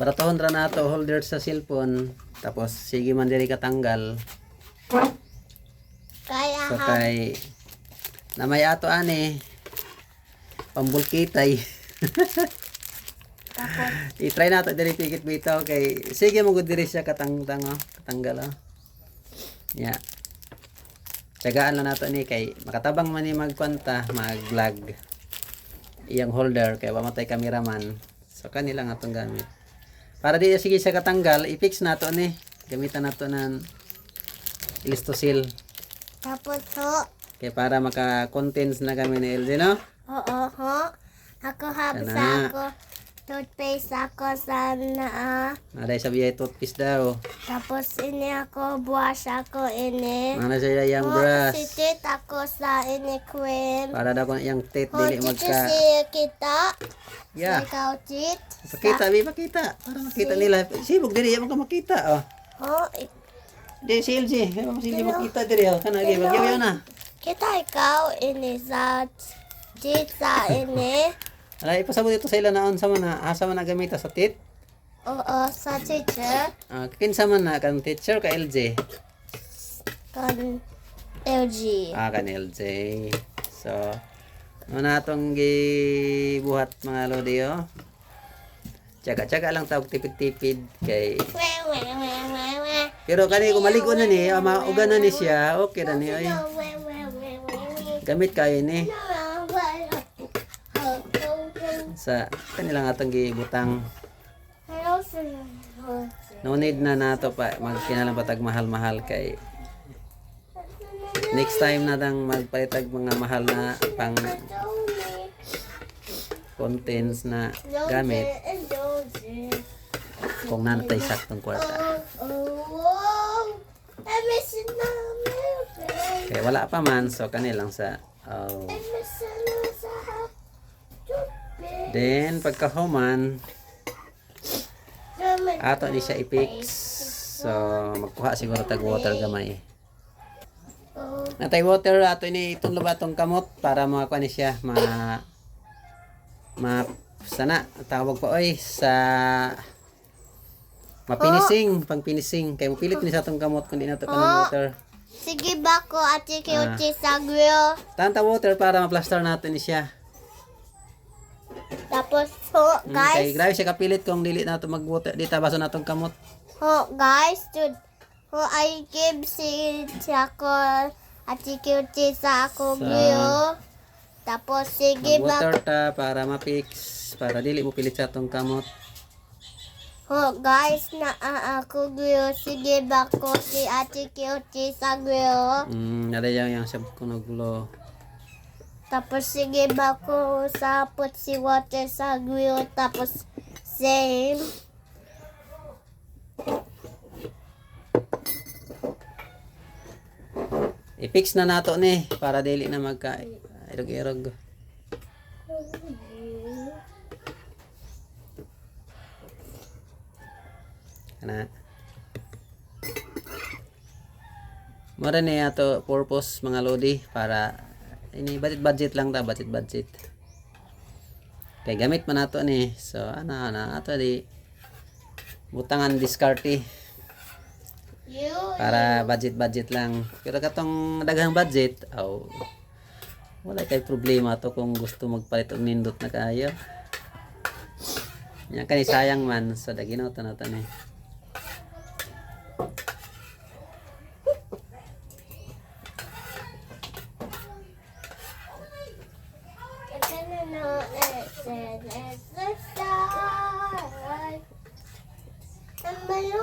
Baratohon ra na to holder sa cellphone. Tapos sige man diri katanggal. Kaya So kay namay ato ani pambulkitay. Tapos, I-try nato diri pikit bitaw kay sige mo gud diri siya katangtang oh, katanggal oh. Yeah. Tsagaan lang nato ni kay makatabang man ni magkwanta, mag-vlog. Iyang holder kay mamatay cameraman. So kanila nga atong gamit. Para di sige siya katanggal, i-fix nato ni. Gamitan nato ng ilistosil. tapos ho. Kay para maka-contents na kami ni LG, no? Oo ho. Ako habis ako. Toothpaste ako sa naa. Naday sa biyay toothpaste daw. Tapos ini ako, brush ako ini. Mana sa iyang Ho, brush. sitit ako sa ini cream. Para daw kung iyang teeth Ho, dili magka... si kita. Yeah. Ikaw, tit. Pakita, bi pakita. Para makita nila. Sibog diri, mo ka makita, oh. Ik- Di si LG, mo si LG makita diri, oh. Kana gi, bagyaw na. kita ikaw ini sa tit sa ini. Ala ipasabot ito sa ila naon sa man asa man gamita sa tit. Oo, sa teacher. Ah, kinsa man na kan teacher ka LJ. Kan LG. Ah, kan LJ. So, ano na atong gibuhat mga lodi, oh. Tsaga-tsaga lang tawag tipid-tipid kay pero kani kung maligo na ni, ah, mauga na ni siya, okay na ni ay. Gamit kayo ni Ah, weh. Oh, oh, oh. Sa kanilang atong gibutang. Hello, sir. Oh, No need na nato pa magkinalang patag mahal-mahal kay next time na dang magpalitag mga mahal na pang contents na gamit kung nanatay saktong kwarta. Kaya wala pa man so kanilang sa oh. Then pagkahuman ato ni siya i-fix. So magkuha siguro tag water gamay. Natay water ato ini itong lubatong kamot para makakuha ni siya ma ma sana tawag pa oy sa mapinising pang pinising kay mupilit ni sa atong kamot kundi nato kanang water Sige ba ko at kiuchi sa grill? tanta water para ma-plaster natin ni siya Tapos, ho, Mm, guys. grabe siya kapilit kung dili nato mag water di tabaso natong kamot Ho, guys. To, ho, I give si ako at kiuchi sa ako Sa- grill. Tapos, sige ba water ta para ma-fix para dili mo pilit sa atong kamot Ho, guys, na ako grill. Sige ba ko si Ate Kiuchi sa grill? mm nada yang yang sab ko naglo Tapos sige ba ko sa put si water sa grill? Tapos same. i-fix na nato ni para dili na magka irog-irog kana Mara ni ato purpose mga lodi para ini budget budget lang ta budget budget. Kay gamit man nato ni. So ano ana ato di butangan diskarte para budget budget lang. Pero katong daghang budget, aw wala kay problema to kung gusto magpalit og nindot na kayo. Yan kani sayang man sa daginaw to na to ni.